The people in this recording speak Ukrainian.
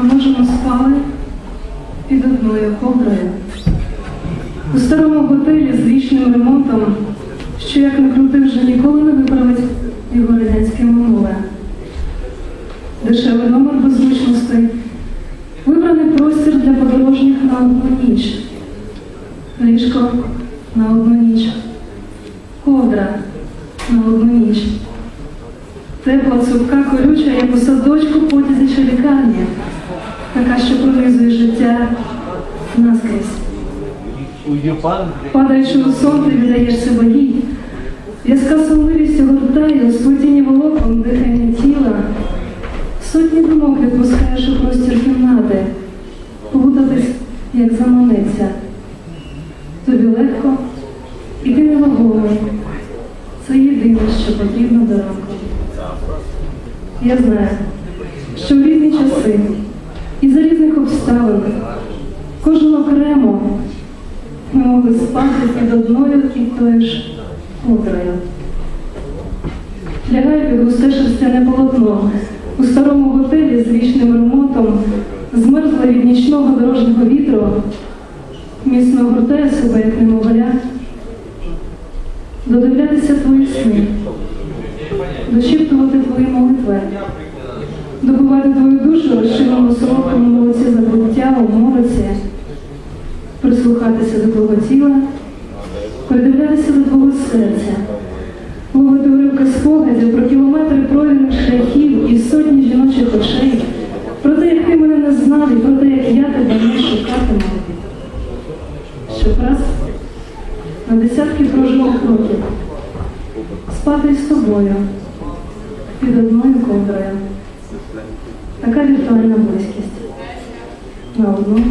А може ми спали під одною ковдрою? У старому готелі з вічним ремонтом, що як не крути вже ніколи не виправить його радянське минуле. Дешевий номер без зручностей, вибраний простір для подорожніх на одну ніч, ліжко на одну ніч, ковдра на одну ніч. Тепла, цупка, колюча, як у садочку, потязі така, що пронизує життя наскрізь. Падаючи у сон, ти віддаєш себе їй. В'язка сонливість огортає, сплетінні дихання тіла. Сотні думок відпускаєш у простір кімнати, плутатись, як заманеться. Тобі легко, і ти не вагомий. Це єдине, що потрібно до ранку. Я знаю, що в різні часи і за різних обставин кожен окремо ми могли спати під одною і тою ж ковдрою. Лягаю під густе шерстяне полотно у старому готелі з вічним ремонтом, змерзла від нічного дорожнього вітру, міцно гуртає себе, як немовля, додивлятися твої сни, дошіптувати твої молитви, добувати твою душу розчиненому солодкому молоці забуття у мороці, прислухатися до твого тіла, придивлятися до твого серця, ловити уривки спогадів про кілометри пройдених шляхів і сотні жіночих очей, про те, як ти мене не знав, і про те, як я тебе не шукатиму. Щокраз на десятки прожитих років спати з тобою під одною ковдрою. Така віртуальна близькість на одну.